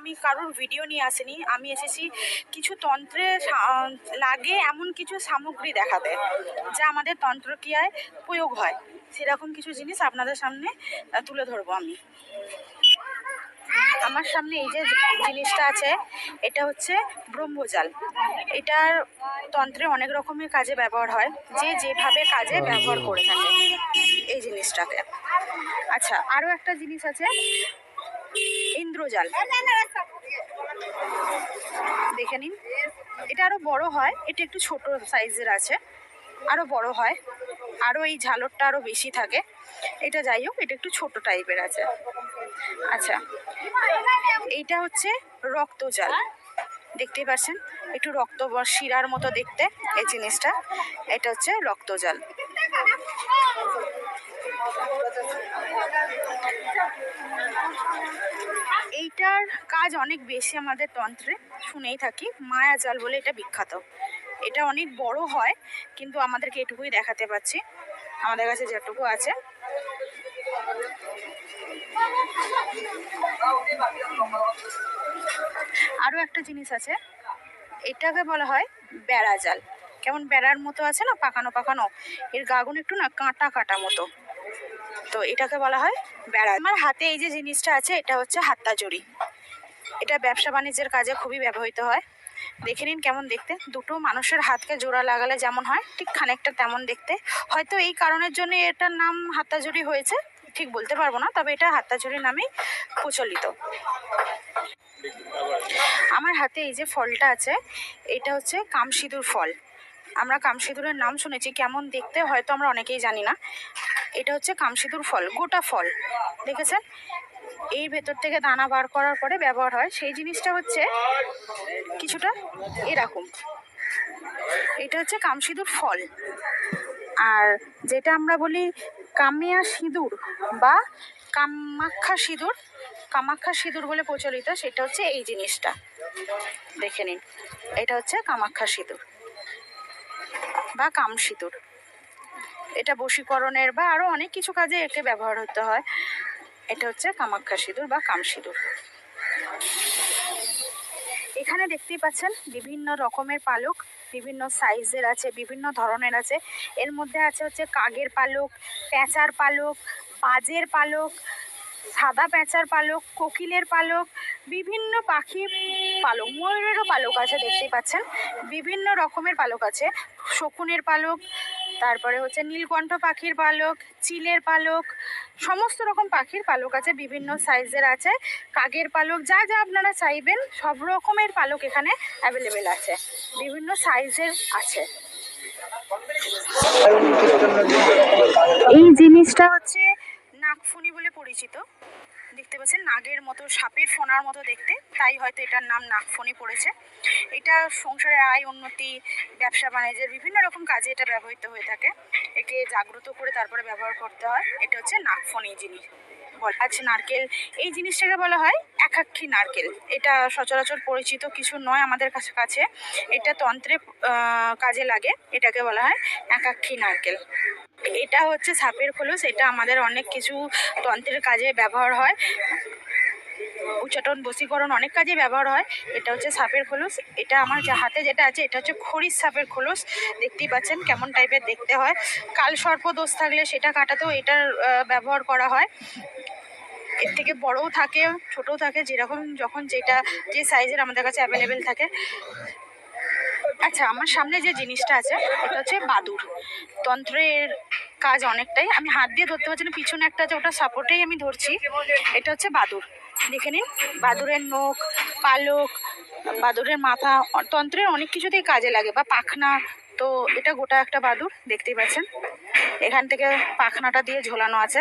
আমি কারোর ভিডিও নিয়ে আসিনি। আমি এসেছি কিছু তন্ত্রে লাগে এমন কিছু সামগ্রী দেখাতে যা আমাদের তন্ত্রক্রিয়ায় প্রয়োগ হয়। সেরকম কিছু জিনিস আপনাদের সামনে তুলে ধরবো আমি। আমার সামনে এই যে জিনিসটা আছে, এটা হচ্ছে ব্রহ্মজাল। এটার তন্ত্রে অনেক রকমের কাজে ব্যবহার হয়, যে যেভাবে কাজে ব্যবহার করে থাকে। এই জিনিসটাকে। আচ্ছা আরও একটা জিনিস আছে ইন্দ্রজাল। দেখে নিন। এটা আরও বড় হয়, এটা একটু ছোট সাইজের আছে আরও বড় হয় আরও এই ঝালরটা আরও বেশি থাকে। এটা যাই হোক, এটা একটু ছোট টাইপের আছে। আচ্ছা এইটা হচ্ছে রক্তজাল। দেখতেই পাচ্ছেন, একটু রক্ত শিরার মতো দেখতে এই জিনিসটা। এটা হচ্ছে রক্তজাল। এইটার কাজ অনেক বেশি আমাদের তন্ত্রে, শুনেই থাকি, মায়া জাল বলে এটা বিখ্যাত। এটা অনেক বড় হয়, কিন্তু আমাদেরকে এটুকুই দেখাতে পাচ্ছি। আমাদের কাছে যেটুকু আছে। আরও একটা জিনিস আছে, এটাকে বলা হয় বেড়া জাল। কেমন বেড়ার মতো আছে না, পাকানো পাকানো? এর গাগুন একটু না কাঁটা কাটা মতো। তো এটাকে বলা হয় বেড়া। আমার হাতে এই যে জিনিসটা আছে, এটা হচ্ছে হাত্তাজড়ি এটা ব্যবসা বাণিজ্যের কাজে খুবই ব্যবহৃত হয়। দেখে নিন কেমন দেখতে। দুটো মানুষের হাতকে জোড়া লাগালে যেমন হয়, ঠিক খানিকটা তেমন দেখতে। হয়তো এই কারণের জন্য এটার নাম হাত্তাজড়ি হয়েছে, ঠিক বলতে পারব না, তবে এটা হাত্তাজড়ি নামেই প্রচলিত। আমার হাতে এই যে ফলটা আছে, এটা হচ্ছে কামসিঁদুর ফল। আমরা কামসিঁদুরের নাম শুনেছি, কেমন দেখতে হয়তো আমরা অনেকেই জানি না। এটা হচ্ছে কামসিঁদুর ফল, গোটা ফল, দেখেছেন? এই ভেতর থেকে দানা বার করার পরে ব্যবহার হয়। সেই জিনিসটা হচ্ছে কিছুটা এরকম। এটা হচ্ছে কামসিঁদুর ফল। আর যেটা আমরা বলি কামিয়া সিঁদুর বা কামাক্ষা সিঁদুর কামাক্ষা সিঁদুর বলে প্রচলিত, সেটা হচ্ছে এই জিনিসটা। দেখে নিন, এটা হচ্ছে কামাক্ষা সিঁদুর বা কাম সিঁদুর। এটা বশীকরণের বা আরও অনেক কিছু কাজে একে ব্যবহার হতে হয়। এটা হচ্ছে কামাক্ষা সিঁদুর বা কাম সিঁদুর। এখানে দেখতেই পাচ্ছেন বিভিন্ন রকমের পালক, বিভিন্ন সাইজের আছে, বিভিন্ন ধরনের আছে। এর মধ্যে আছে হচ্ছে কাগের পালক প্যাঁচার পালক, বাজের পালক, সাদা প্যাঁচার পালক, কোকিলের পালক, বিভিন্ন পাখির পালক, ময়ূরেরও পালক আছে দেখতেই পাচ্ছেন। বিভিন্ন রকমের পালক আছে, শকুনের পালক তারপরে হচ্ছে নীলকণ্ঠ পাখির পালক, চিলের পালক, সমস্ত রকম পাখির পালক আছে, বিভিন্ন সাইজের আছে। কাগের পালক, যা যা আপনারা চাইবেন, সব রকমের পালক এখানে অ্যাভেলেবেল আছে। বিভিন্ন সাইজের আছে। এই জিনিসটা হচ্ছে নাকফুনি বলে পরিচিত। দেখতে পাচ্ছেন, নাগের মতো, সাপের ফোনার মতো দেখতে। তাই হয়তো এটার নাম নাগফণি পড়েছে। এটা সংসারে আয়, উন্নতি, ব্যবসা, বাণিজ্যের বিভিন্ন রকম কাজে এটা ব্যবহৃত হয়ে থাকে। একে জাগ্রত করে তারপরে ব্যবহার করতে হয়। এটা হচ্ছে নাগফণি জিনিস। আছে নারকেল। এই জিনিসটাকে বলা হয় একাক্ষী নারকেল। এটা সচরাচর পরিচিত কিছু নয় আমাদের কাছে কাছে। এটা তন্ত্রে কাজে লাগে। এটাকে বলা হয় একাক্ষী নারকেল। এটা হচ্ছে সাপের খোলস, এটা আমাদের অনেক কিছু তন্ত্রের কাজে ব্যবহার হয়। উচ্চাটন, বশীকরণ অনেক কাজে ব্যবহার হয়। এটা হচ্ছে সাপের খোলস। এটা আমার যে হাতে যেটা আছে, এটা হচ্ছে খড়ির সাপের খোলস। দেখতেই পাচ্ছেন কেমন টাইপের দেখতে হয়। কাল সর্প দোষ থাকলে সেটা কাটাতেও এটার ব্যবহার করা হয়। এর থেকে বড়ও থাকে, ছোটও থাকে, যেরকম যখন যেটা, যে সাইজের আমাদের কাছে অ্যাভেলেবেল থাকে। আচ্ছা আমার সামনে যে জিনিসটা আছে, এটা হচ্ছে বাদুর তন্ত্রের কাজ অনেকটাই। আমি হাত দিয়ে ধরতে পারছি না, পিছনে একটা আছে ওটা সাপোর্টেই আমি ধরছি, এটা হচ্ছে বাদুর দেখে নিন বাদুরের নখ, পালক বাদুরের মাথা, তন্ত্রের অনেক কিছুতেই কাজে লাগে। বা পাখনা, তো এটা গোটা একটা বাদুর দেখতেই পাচ্ছেন। এখান থেকে পাখনাটা দিয়ে ঝোলানো আছে।